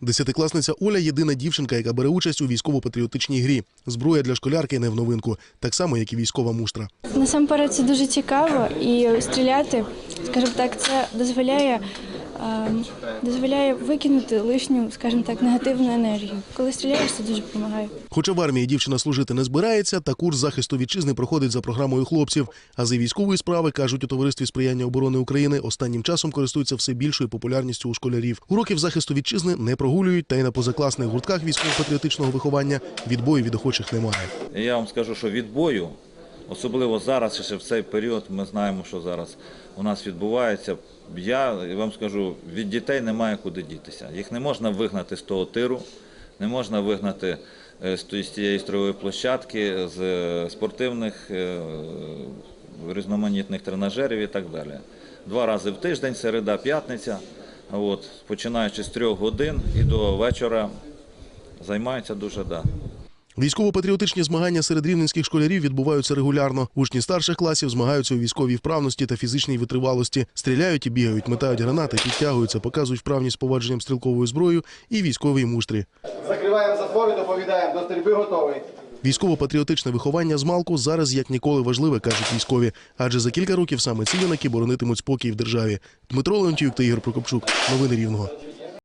Десятикласниця Оля єдина дівчинка, яка бере участь у військово-патріотичній грі. Зброя для школярки не в новинку, так само як і військова муштра. Насамперед це дуже цікаво і стріляти, скажімо так, це дозволяє, дозволяє викинути лишню, скажімо так, негативну енергію. Коли стріляєш, це дуже допомагає. Хоча в армії дівчина служити не збирається, та курс захисту вітчизни проходить за програмою хлопців. А за військової справи кажуть у товаристві сприяння оборони України останнім часом користуються все більшою популярністю у школярів. Уроків захисту вітчизни не прогулюють, та й на позакласних гуртках військово-патріотичного виховання відбою від охочих немає. Я вам скажу, що відбою, особливо зараз, ще в цей період, ми знаємо, що зараз у нас відбувається. Я вам скажу, від дітей немає куди дітися. Їх не можна вигнати з того тиру, не можна вигнати е, з тієї строєвої площадки, з е, спортивних е, різноманітних тренажерів і так далі. Два рази в тиждень, середа, п'ятниця. От, починаючи з трьох годин і до вечора займаються дуже да. Військово-патріотичні змагання серед рівненських школярів відбуваються регулярно. Учні старших класів змагаються у військовій вправності та фізичній витривалості. Стріляють і бігають, метають гранати, підтягуються, показують вправність з повадженням стрілковою зброєю і військовій муштрі. Закриваємо затвори, доповідаємо. До стрільби готовий. Військово-патріотичне виховання з малку зараз як ніколи важливе, кажуть військові. Адже за кілька років саме ці юнаки боронитимуть спокій в державі. Дмитро Леонтіюк та Ігор Прокопчук. Новини Рівного.